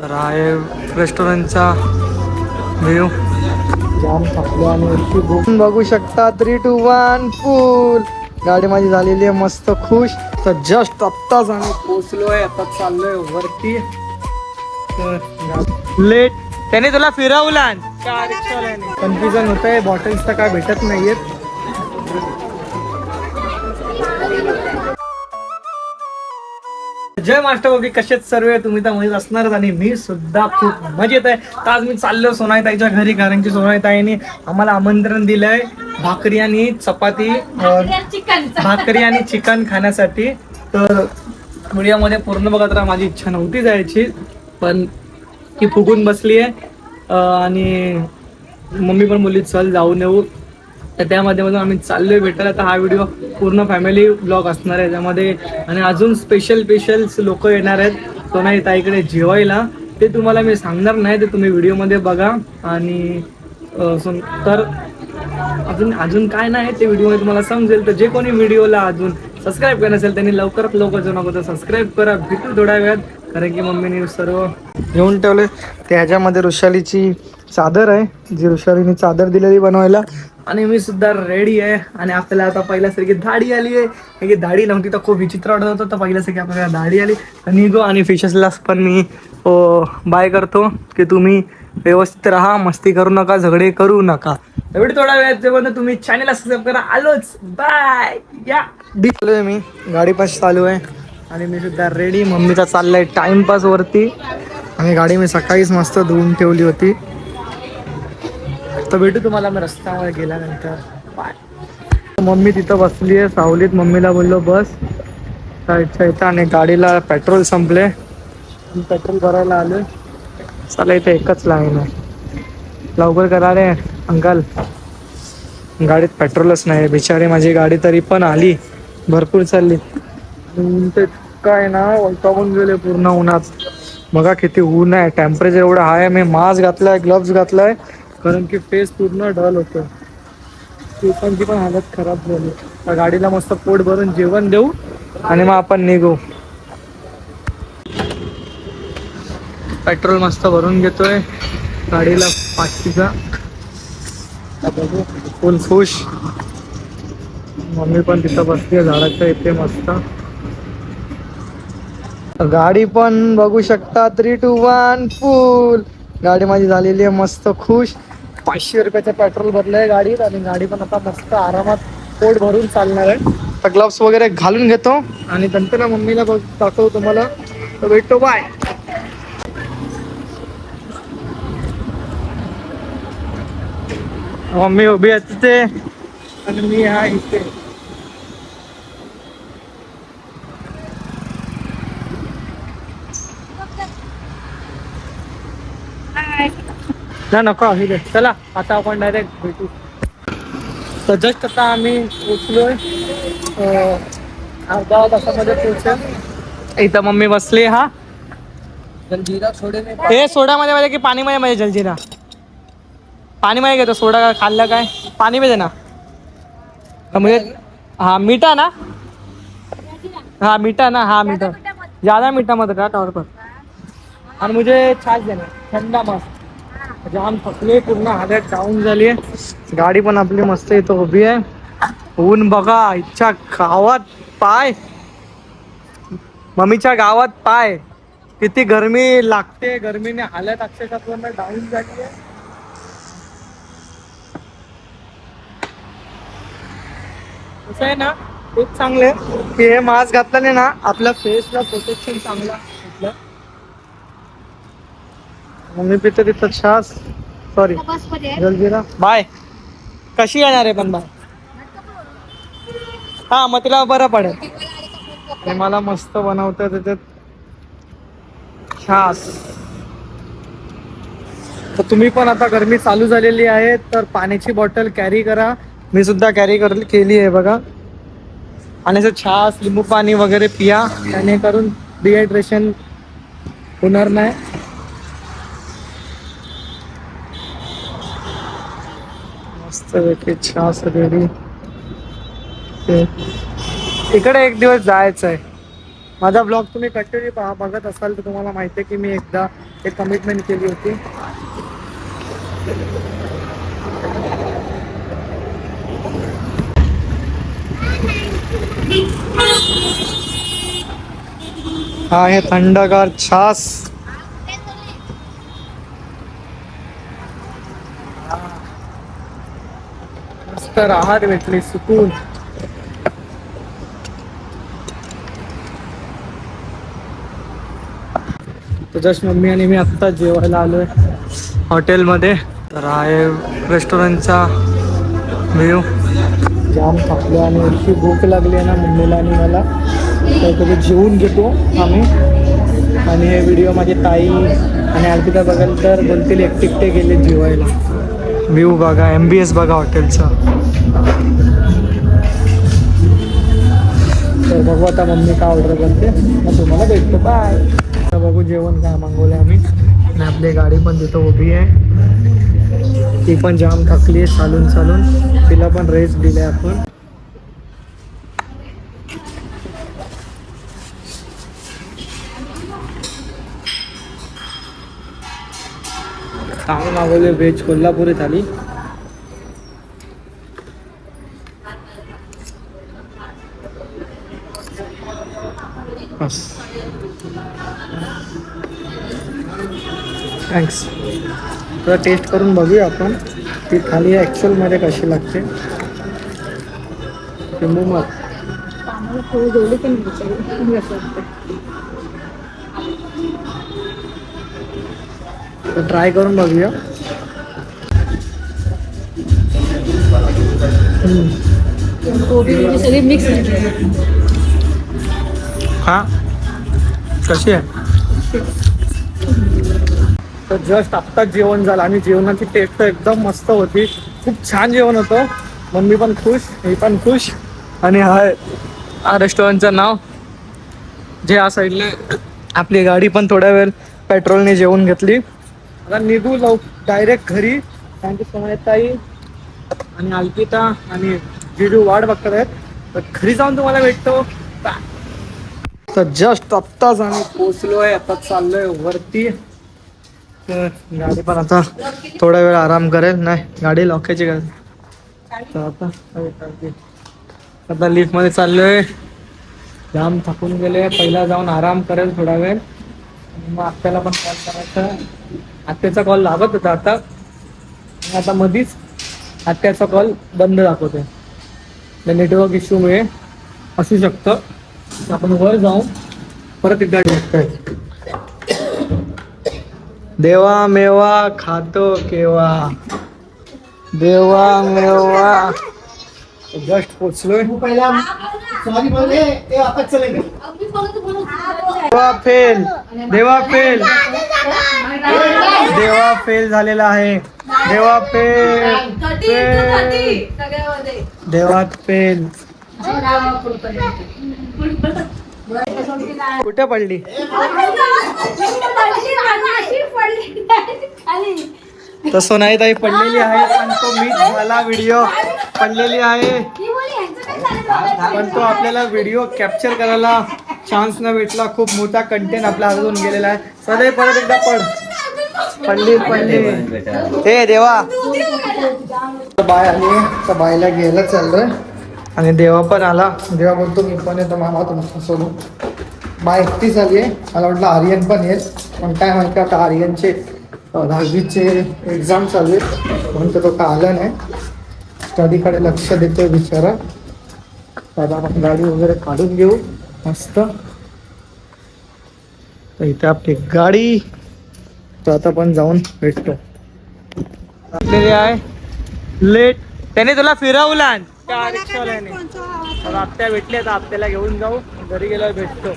तर आहे रेस्टॉरंटचा व्ह्यू. जाम आणि बघू शकता थ्री टू वन फुल गाडी माझी झालेली आहे मस्त खुश. तर जस्ट आत्ताच आम्ही पोचलोय आता चाललोय वरती. लेट त्याने तुला फिरवला. कन्फ्युजन होत आहे बॉटल्स तर काय भेटत नाहीयेत. जय मास्टर बघी कसेच सर्व तुम्ही तर मजेत असणारच आणि मी सुद्धा खूप मजेत आहे. तर आज मी चाललो सोनाईताईच्या घरी कारण की सोनायताईने आम्हाला आमंत्रण दिलंय भाकरी आणि चपाती अं, भाकरी आणि चिकन खाण्यासाठी. तर व्हिडिओमध्ये पूर्ण बघत राहा माझी इच्छा नव्हती जायची पण ती फुगून बसली आहे आणि मम्मी पण मुली चल जाऊन येऊ. तर त्यामध्ये मधून आम्ही चाललोय भेटायला. तर हा व्हिडिओ पूर्ण फॅमिली ब्लॉग असणार आहे. त्यामध्ये आणि अजून स्पेशल स्पेशल लोक येणार आहेत. सोनाई ताईकडे जेवायला. ते तुम्हाला मी सांगणार नाही ते तुम्ही व्हिडिओमध्ये बघा. आणि तर अजून अजून काय नाही ते व्हिडिओमध्ये तुम्हाला समजेल. तर जे कोणी व्हिडिओला अजून सबस्क्राईब करत असेल त्यांनी लवकरात लवकर जाऊन अगोदर सबस्क्राईब करा भेटू थोड्या वेळात. कारण की मम्मीने सर्व घेऊन ठेवले ते ह्याच्यामध्ये ऋषालीची चादर आहे. जी ऋषालीने चादर दिलेली बनवायला. आणि मी सुद्धा रेडी आहे. आणि आपल्याला आता पहिल्यासारखी दाढी आली आहे. की दाढी नव्हती तर खूप विचित्र वाटत होतं तर पहिल्यासारखी आपल्याला दाढी आली. तर निघो आणि फिशेसला पण मी बाय करतो की तुम्ही व्यवस्थित राहा मस्ती करू नका झगडे करू नका. एवढी थोडा वेळ जेव्हा तुम्ही चॅनलला सबस्क्राईब करा. आलोच. बाय या. चालू मी. गाडी पास चालू आहे. आणि मी सुद्धा रेडी मम्मीचा चाललाय टाइमपास वरती. आणि गाडी मी सकाळीच मस्त धुवून ठेवली होती. तर भेटू तुम्हाला मी रस्त्यावर गेल्यानंतर. बाय. मम्मी तिथं बसली आहे सावलीत मम्मीला बोललो बस. इच्छा इथं आणि गाडीला पेट्रोल संपले. पेट्रोल भरायला आले चला इथे एकच लाईन आहे. लवकर करा रे अंकल. गाडीत पेट्रोलच नाही. बिचारी माझी गाडी तरी पण आली. भरपूर चालली. ते काय ना वैतागून गेले पूर्ण उन्हात. बघा किती ऊन आहे. टेम्परेचर एवढं हाय आहे. मी मास्क घातलाय ग्लव्स घातलाय. कारण की फेस पूर्ण डल होतो केसांची पण हालत खराब झाली. त्या गाडीला मस्त पोट भरून जेवण देऊ आणि मग आपण निघू. पेट्रोल मस्त भरून घेतोय. गाडीला पाचशेचा फुल खुश मम्मी पण तिथं बसते झाडाच्या इथे मस्त. गाडी पण बघू शकता. थ्री टू वन फुल गाडी माझी झालेली आहे मस्त खुश. पाचशे रुपयाचं पेट्रोल भरलंय गाडीत आणि गाडी पण आता मस्त आरामात पोट भरून चालणार आहे. तर ग्लव्स वगैरे घालून घेतो आणि नंतर ना मम्मीला दाखवतो तुम्हाला. तर भेटतो बाय मम्मी उभी आहे तिथे. आणि मी हा इथे. ना नको दे. चला आता आपण डायरेक्ट भेटू. तर जस्ट आता आम्ही पोचलोय. अर्धा तासामध्ये पोचेल. इथं मम्मी बसली हा. जलजीरा में हे सोडामध्ये पाहिजे की पाणीमध्ये पाहिजे जलजिरा? पाणीमध्ये घेतो सोडा खाल्लं काय? पाणी पाहिजे ना. का म्हणजे हा मीठा ना? हाँ मीठा ना हाँ मीठा. ज़्यादा मीठा मत का और पर. और मुझे छाछ देना ठंडा मस्त. म्हणजे जाम थकले पूर्ण हालत डाऊन झाली आहे गाडी पण आपली मस्त इथं उभी आहे. ऊन बघा इच्छा गावात पाय. मम्मीच्या गावात पाय. किती गरमी लागते गरमीने हालत अक्षरशः पूर्ण डाऊन झाली आहे कसं आहे ना खूप चांगलं. आहे की हे मास्क घातल्याने ना आपल्या फेसला प्रोटेक्शन चांगलं. मम्मी पिते तिथं छास। Sorry jaljeera bye. कशी येणार आहे पण बाय? हा मग तिला बरं पडेल. आणि मला मस्त बनवतं त्याच्यात छास. तर तुम्ही पण आता गरमी चालू झालेली आहे तर पाण्याची बॉटल कॅरी करा. मी सुद्धा कॅरी कर केली आहे बघा. आणि असं छास लिंबू पाणी वगैरे पिया. त्याने करून डिहायड्रेशन होणार नाही मस्त पैकी छान रेडी इकडे एक दिवस जायचं आहे माझा ब्लॉग तुम्ही कंटिन्यू पहा बघत असाल तर तुम्हाला माहिती आहे की मी एकदा एक कमिटमेंट केली होती. हा हे थंडगार छास. तर आहार भेटले सुकून. तर जस्ट मम्मी आणि मी आत्ता जेवायला आलोय हॉटेलमध्ये. तर आहे रेस्टॉरंटचा व्ह्यू. जाम थकलो आणि इतकी भूक लागली आहे ना मम्मीला आणि मला. काहीतरी जेवून घेतो आम्ही. आणि हे व्हिडिओ माझी ताई आणि अर्पिता बघाल तर बोलतील एकटे एकटे गेले जेवायला. व्ह्यू बघा एम बी एस बघा हॉटेलचा. तर बघू आता मम्मी काय ऑर्डर करते. मग तुम्हाला भेटतो. बाय आता बघू जेवण काय मागवलं आम्ही. आणि आपली गाडी पण तिथं उभी आहे. ती पण जाम थकली आहे चालून चालून. तिला पण रेस्ट दिले आपण. आम्ही मागवले व्हेज कोल्हापुरी थाली थँक्स तर टेस्ट करून बघूया आपण. ती थाली ॲक्च्युअलमध्ये कशी लागते. लिंबू मग तर ट्राय करून बघूया. म्हणजे सगळे मिक्स हा? कशी आहे? तर जस्ट आत्ताच जेवण झालं. आणि जेवणाची टेस्ट तर एकदम मस्त होती. खूप छान जेवण होतं. मम्मी पण खुश मी पण खुश. आणि हा रेस्टॉरंटचं नाव. जे या साईडला आपली गाडी पण थोड्या वेळ पेट्रोलने जेवून घेतली. आता निघू जाऊ डायरेक्ट घरी. कारण की सोनाताई आणि अल्पिता आणि जिजू वाट बघतात आहेत. तर घरी जाऊन तुम्हाला भेटतो. तर जस्ट आत्ताच आम्ही पोचलोय आता चाललोय वरती. गाडी पण आता थोडा वेळ आराम करेल. नाही गाडी लॉकेची तर आता आता लिफ्टमध्ये चाललोय. जाम थकून गेले. पहिला जाऊन आराम करेल थोडा वेळ. मग आत्याला पण कॉल करायचा. आत्याचा कॉल लागत होता आता. आता मधीच आत्याचा कॉल बंद दाखवतोय. नेटवर्क इश्यूमुळे असू शकतं. आपण वर जाऊ परत एकदा भेटतोय देवा मेवा खातो केव्हा देवा मेवा। जस्ट पोचलोय देवा फेल देवा फेल देवा फेल झालेला आहे। देवा फेल फेल देवात फेल कुठे पडली? तसं नाही ताई पडलेली आहे पण तो मीच मला व्हिडिओ पडलेली आहे. पण तो आपल्याला व्हिडिओ कॅप्चर करायला चान्स न भेटला. खूप मोठा कंटेंट आपल्या हातून गेलेला आहे. सदैव परत एकदा पड. पडली पडली. हे देवा. बाय आली. तर बायला घ्यायला चाललोय. आणि देवा पण आला. देवा बोलतो मी पण येतो मामा तुमच्यासोबत बाय एकटीच आली आहे मला वाटलं आर्यन पण येईल. पण काय माहिती आता आर्यनचे दहावीचे एक्झाम चालू आहेत. म्हणून तर तो का आला नाही. स्टडीकडे लक्ष देतोय बिचारा. तर आता आपण गाडी वगैरे काढून घेऊ. मस्त. तर इथे आपली गाडी. तर आता पण जाऊन भेटतो. आपलेली आहे. लेट. त्याने तुला फिरवला. त्या रिक्षावाल्याने तर आत्या भेटले तर आत्याला घेऊन जाऊ. घरी गेल्यावर भेटतो.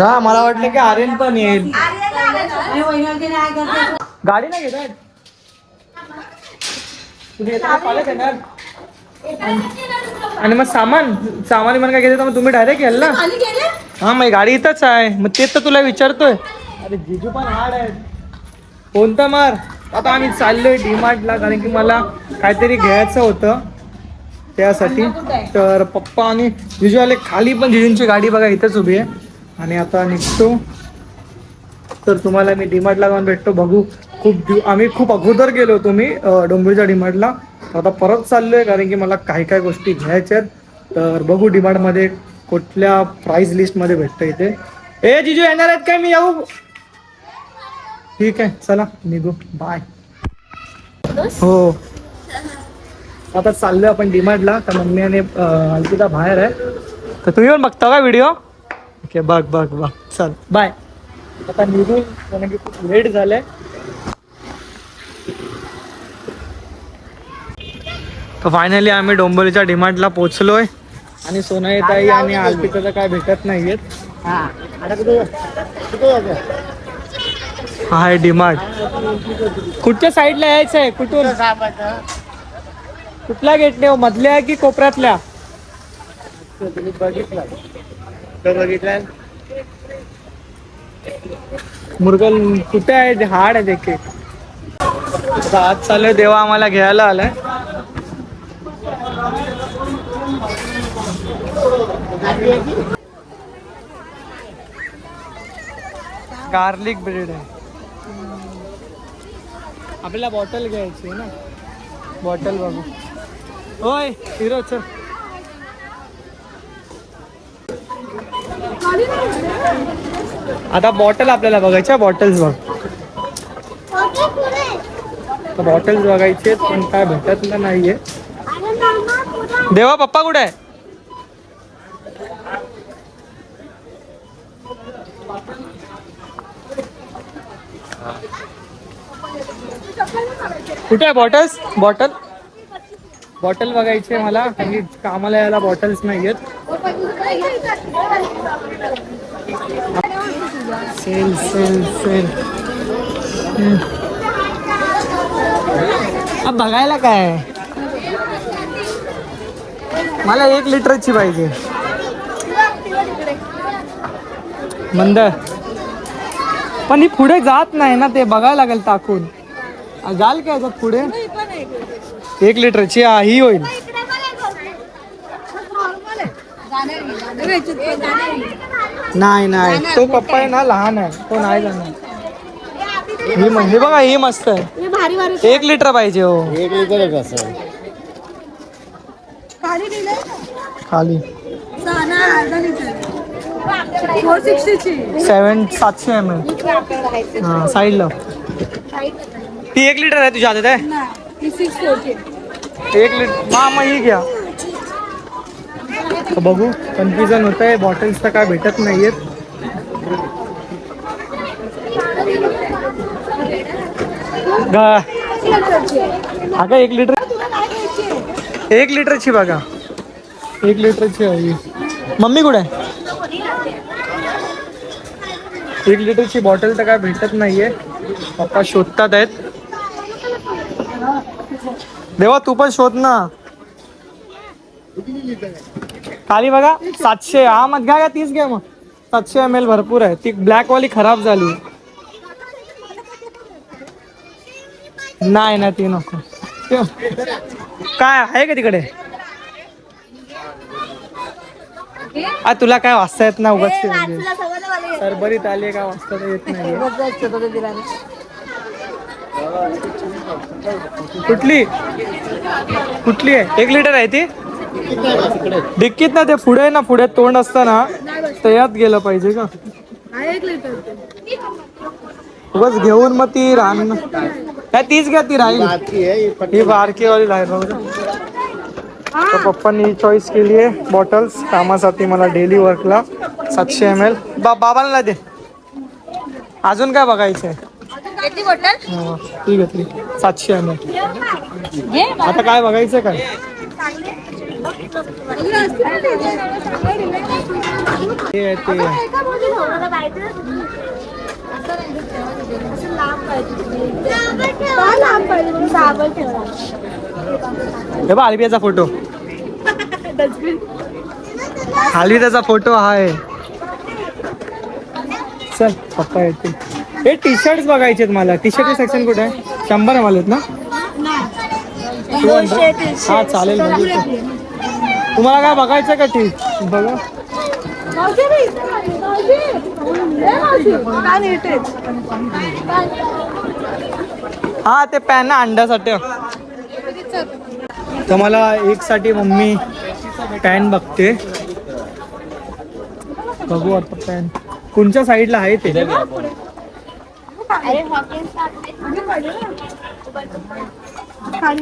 हा मला वाटलं की आर्यन पण येईल. गाडी नाही घेत तुम्ही येताना कॉलेज येणार आणि मग सामान सामान मला काय घेते तर मग तुम्ही डायरेक्ट याल ना? हा मग गाडी इथंच आहे. मग तेच तर तुला विचारतोय. अरे जिजू पण हाड आहेत. कोणता मार? आता आम्ही चाललोय डीमार्टला कारण की मला काहीतरी घ्यायचं होतं त्यासाठी. तर पप्पा आणि युजवाले खाली पण जिजूंची गाडी बघा इथंच उभी आहे. आणि आता निघतो. तर तुम्हाला मी डीमार्टला जाऊन भेटतो. बघू खूप आम्ही खूप अगोदर गेलो होतो मी डोंबिवलीच्या डीमार्टला आता परत चाललोय कारण की मला काही काही गोष्टी घ्यायच्या आहेत. तर बघू डीमार्टमध्ये कुठल्या प्राइस लिस्टमध्ये भेटतं इथे. ए जिजू येणार आहेत काय? मी येऊ. ठीक आहे चला निघू. बाय हो. आता चाललोय आपण डिमांडला तर मम्मी आणि अंकिता बाहेर आहे. तर तुम्ही पण बघता का व्हिडिओ ओके बघ बघ बघ. चल. बाय आता निघून कारण की खूप लेट झालंय. तर फायनली आम्ही डोंबिवलीच्या डिमांडला पोहोचलोय. आणि सोनाईताई आणि अल्पिता काय भेटत नाहीयेत. हा आहे डिमांड. कुठच्या साईडला यायचं आहे? कुठून? कुठल्या गेटने हो? मधल्या की कोपऱ्यातल्या? बघितलं मुरगल कुठे आहे? हाड आहे देखील. आज चालू देवा आम्हाला घ्यायला आलाय. गार्लिक ब्रेड आहे. आपल्याला बॉटल घ्यायची आहे ना. बॉटल बघू. होय हिरो चल. आता बॉटल आपल्याला बघायच्या बॉटल्स बघ. बॉटल्स बघायचे पण काय भेटत नाहीये. देवा पप्पा कुठे आहे? कुठे आहे बॉटल्स बॉटल बॉटल बघायची आहे मला. काही कामाला यायला बॉटल्स नाही आहेत. सेल सेल सेल बघायला काय आहे? मला एक लिटरची पाहिजे. मंद पण ही पुढे जात नाही ना ते बघायला लागेल टाकून. आ, जाल काय याच्यात पुढे? एक लिटरची हा, ही होईल. नाही नाही तो पप्पा आहे ना लहान आहे. तो नाही जाणार ही म- हे बघा ही मस्त आहे. भारी भारी एक लिटर पाहिजे हो. एक लिटर. कसं खाली सेवन सातशे एम एल हा साईडला. ती एक लिटर आहे तुझ्या हातात आहे? एक लिटर मा मग ही घ्या. बघू कन्फ्युजन होत आहे बॉटल्स तर काय भेटत नाहीयेत. अगं एक लिटर एक लिटरची बघा. एक लिटरची हवी. मम्मी कुठे आहे? एक लिटरची बॉटल तर काय भेटत नाहीये. पप्पा शोधतात आहेत. देवा तू पण शोध ना. खाली बघा सातशे. हा मग घ्या तीच घ्या मग. सातशे एम एल भरपूर आहे. ती ब्लॅक वाली खराब झाली. नाही ना ती नको. काय आहे का तिकडे? आ तुला काय वाचता येत ना उगाच सरबरीत आली का? वाचता येत नाही. कुठली? कुठली आहे? एक लिटर आहे ती? डिक्कीत ना ते पुढे ना पुढे तोंड असतं ना तर यात गेलं पाहिजे का? उगाच घेऊन मग ती राहण काय तीच घ्या ती राहील. ही बारकी वाली राहील बघा. तर पप्पांनी ही चॉईस केली आहे. बॉटल्स कामासाठी मला डेली वर्कला सातशे एम एल बा बाबांना दे. अजून काय बघायचं आहे किती बॉटल? हा, ती घेतली. सातशे एम आता काय बघायचं काय? हे आहे ते. आहे. हे बघ आलबियाचा फोटो. खाली त्याचा फोटो आहे. चल पप्पा येते हे टी शर्ट बघायचे मला. टी शर्ट सेक्शन कुठे आहे? शंभर एम आहेत ना? हा चालेल. तुम्हाला काय बघायचं का ठीक बघा. हा ते पॅन ना अंड्यासाठी. तर मला एक साठी मम्मी पॅन बघते. बघू आता पॅन. कोणच्या साईडला आहे ते?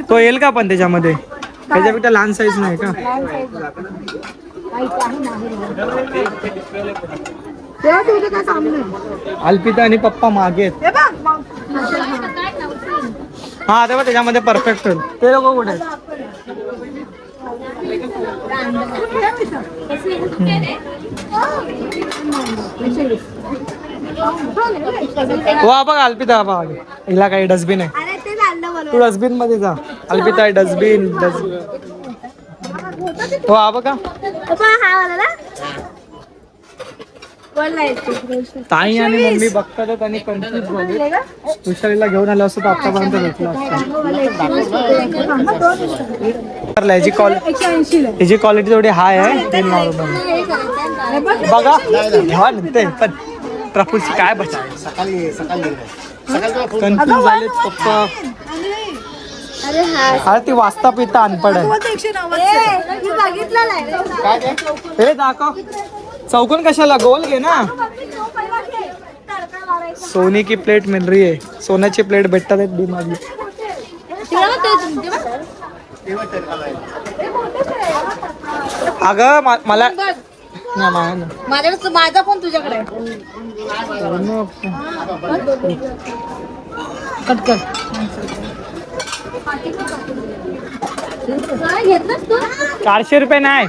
तो येईल का पण त्याच्यामध्ये? त्याच्यापेक्षा लहान साईज नाही का? अल्पिता आणि पप्पा मागे हे बघ हा तेव्हा त्याच्यामध्ये परफेक्ट होईल. ते लोक कुठे? वा बघ अल्पिता बघ. हिला काही डस्टबिन आहे. ते डस्टबिनमध्ये जा. अल्पिता आहे डस्टबिन डस्टबिन. हो बघा. हा ताई आणि मम्मी बघतात आणि कन्फ्युज झाले. तुषारीला घेऊन आलो असतो आतापर्यंत भेटला असता. याची क्वालिटी एकशे ऐंशी ला याची क्वालिटी थोडी हाय आहे. बघा हा ते पण प्रफुल्लची काय सकाळी सकाळी फोन कन्फ्युज झाले पप्पा. अरे हा. अरे ती वाचता पिता अनपड आहे. ते? हे दाखव. चौकोन कशाला? गोल घे ना. सोनी की प्लेट मिल रही है. सोन्याची प्लेट भेटतात आहेत डी. अगं मा- मला. माझ्याकडे माझा फोन तुझ्याकडे आहे. कट कर. चारशे रुपये नाही.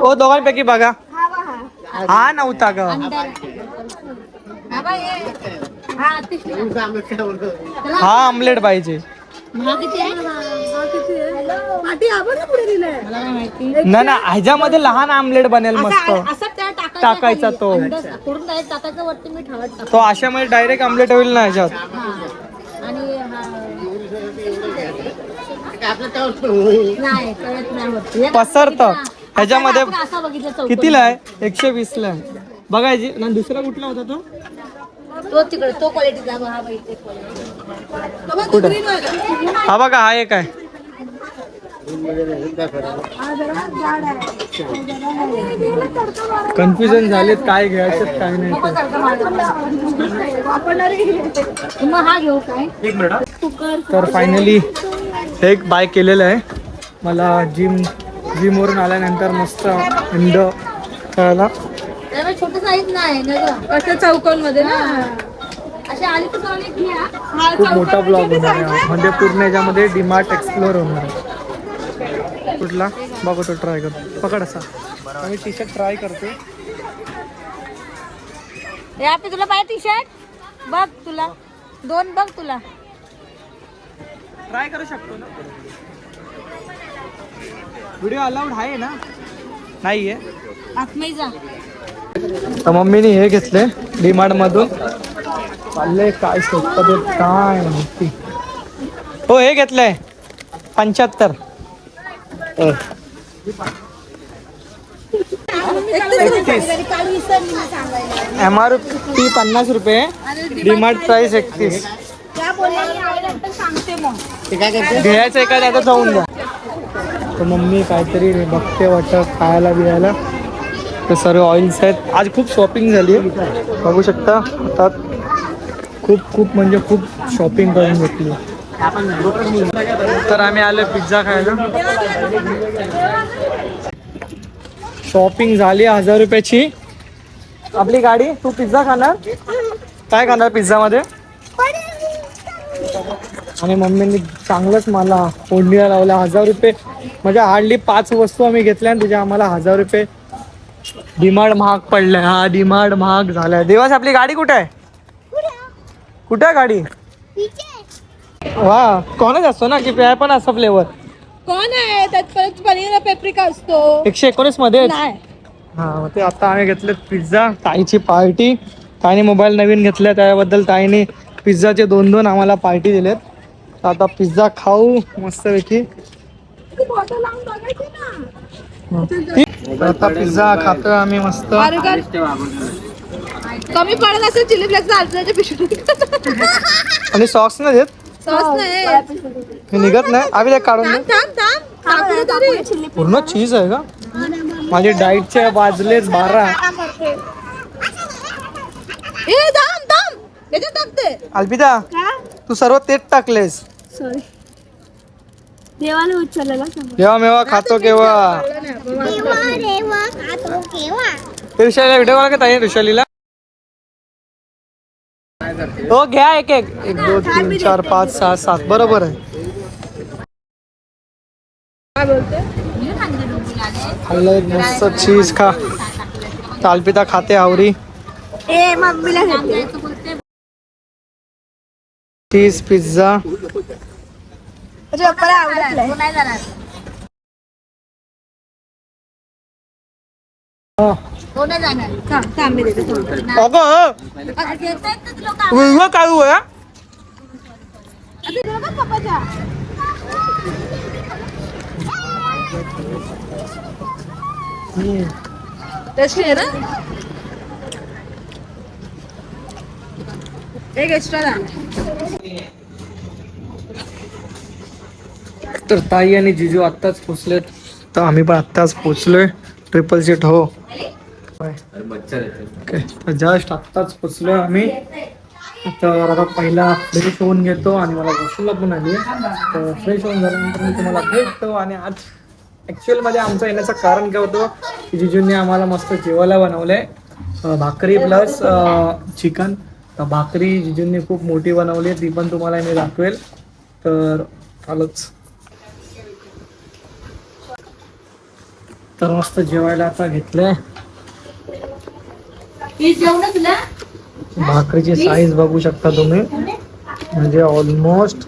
ओ दोघांपैकी बघा. हा नव्हता ग. तुमचं आम्ही काय बोलतो? हा आमलेट पाहिजे ना ना ह्याच्यामध्ये लहान आमलेट बनेल मस्त. टाकायचा तो. करून काय टाकायचं वाटतं मी ठेवत टाक तो अशामध्ये डायरेक्ट आमलेट होईल ना ह्याच्यात. आणि हा. नाही कळत नाही होत हे पसरत. ह्याच्यामध्ये आपण असा बघितलं चौकोन. कितीला आहे? एकशे वीस ला आहे बघायची ना दुसरा कुठला होता तो? तो तिकडे तो क्वालिटीचा हा बाई ते quality. कुठं? हा बघा हा एक आहे. कन्फ्युजन झालेत काय घ्यायचं काय नाही हा तर फायनली एक बाय केलेलं आहे. मला जिम जिमवरून आल्यानंतर मस्त अंड खायला त्याला छोटं साईज नाही ना? गं. असं चौकोनमध्ये ना खूप मोठा ब्लॉग होणार? म्हणजे पूर्ण याच्यामध्ये डीमार्ट एक्सप्लोर होणार कुठला? बघतो ट्राय करतो. पकड असा. मी टी शर्ट ट्राय करतो तुला पाहिजे टी शर्ट बघ तुला. दोन बघ तुला. ट्राय करू शकतो ना? व्हिडिओ अलाउड आहे ना? नाही आहे जा. तर मम्मीने हे घेतले डीमार्ट मधून. चाललंय काय देत काय माहिती. हो हे घेतलंय. पंच्याहत्तर. एम आर पी पन्नास रुपये. डिमार्ट प्राइस एकतीस. घ्यायचं काय घ्यायचं जाऊन द्या. तर मम्मी काहीतरी बघते वाटत खायला बियायला. ते सर्व ऑइल्स आहेत. आज खूप शॉपिंग झाली बघू शकता आता खूप खूप म्हणजे खूप शॉपिंग करून घेतली तर आम्ही आलो पिझ्झा खायला. शॉपिंग झाली हजार रुपयाची. आपली गाडी तू पिझ्झा खाणार? काय खाणार पिझ्झामध्ये? आणि मम्मीने चांगलंच मला फोडणीला लावला हजार रुपये. म्हणजे हार्डली पाच वस्तू आम्ही घेतल्या आणि त्याच्या आम्हाला हजार रुपये. डिमांड महाग पडलाय. हा डिमांड महाग झालाय. देवास आपली गाडी कुठे आहे? कुठे आहे गाडी? वा कोणच असतो ना की आहे पण असं फ्लेवर कोण आहे? त्यात परत पनीर पेप्रिका असतो. एकशे एकोणीसमध्ये नाही. हा मग ते आता आम्ही घेतले पिझ्झा ताईची पार्टी ताईने मोबाईल नवीन घेतला त्याबद्दल ताईने पिझ्झाचे दोन दोन आम्हाला पार्टी दिलेत. तर आता पिझ्झा खाऊ मस्तपैकी. आता पिझ्झा खातोय आम्ही मस्त. कमी पडत असेल चिली फ्लेक्स आणि सॉक्स नाही देत? सॉस नाही हे निघत नाही. आम्ही ते काढून थांब दे. थांब थांब. कापून तरी. पूर्ण चीज आहे का? माझे डाईटचे वाजलेच बारा. ए थांब थांब याच्यात टाकते. अल्पिता तू सर्व तेच टाकलेस. सॉरी देवाला उचललेला जेव्हा मेवा खातो केव्हा? ऋषालीला व्हिडिओ कॉल का ताई ऋषालीला हो घ्या एक एक एक दोन तीन चार पाच सहा सात बरोबर आहे खाल्लं एक मस्त चीज़ खा। तालपिता खाते आवरी। ए मम्मीला घेते चीज़ पिझ्झा पप्पाला आवडत हो. थांब थांब मी देते थांब. अगं. वेगळं काय आहे आता तुला का पप्पाच्या? टेस्टी आहे ना? एक एक्स्ट्रा द्या तर ताई आणि जिजू आत्ताच पोचलेत. तर आम्ही पण आत्ताच पोचलोय. ट्रिपल सीट हो. ओके तर जस्ट आत्ताच पोचलोय आम्ही. तर आता पहिला फ्रेश होऊन घेतो आणि मला वॉशरूमला पण आली तर फ्रेश होऊन झाल्यानंतर मी तुम्हाला भेटतो आणि आज ॲक्च्युअलमध्ये आमचं येण्याचं कारण काय होतं की जिजूंनी आम्हाला मस्त जेवायला बनवलंय. भाकरी प्लस चिकन तर भाकरी जिजूंनी खूप मोठी बनवली ती पण तुम्हाला मी दाखवेल. तर चालूच. तर मस्त जेवायला आता घेतलंय. भाकरीची साईज बघू शकता तुम्ही. म्हणजे ऑलमोस्ट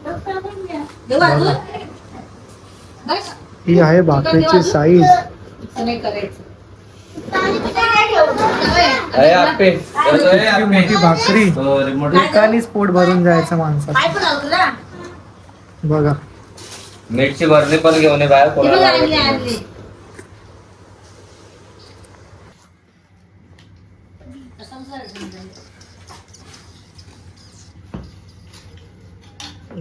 ही आहे भाकरीची साईज मोठी भाकरी. एकानीच पोट भरून जायचं माणसाचं. बघा. मीठची भरणी पण घेऊन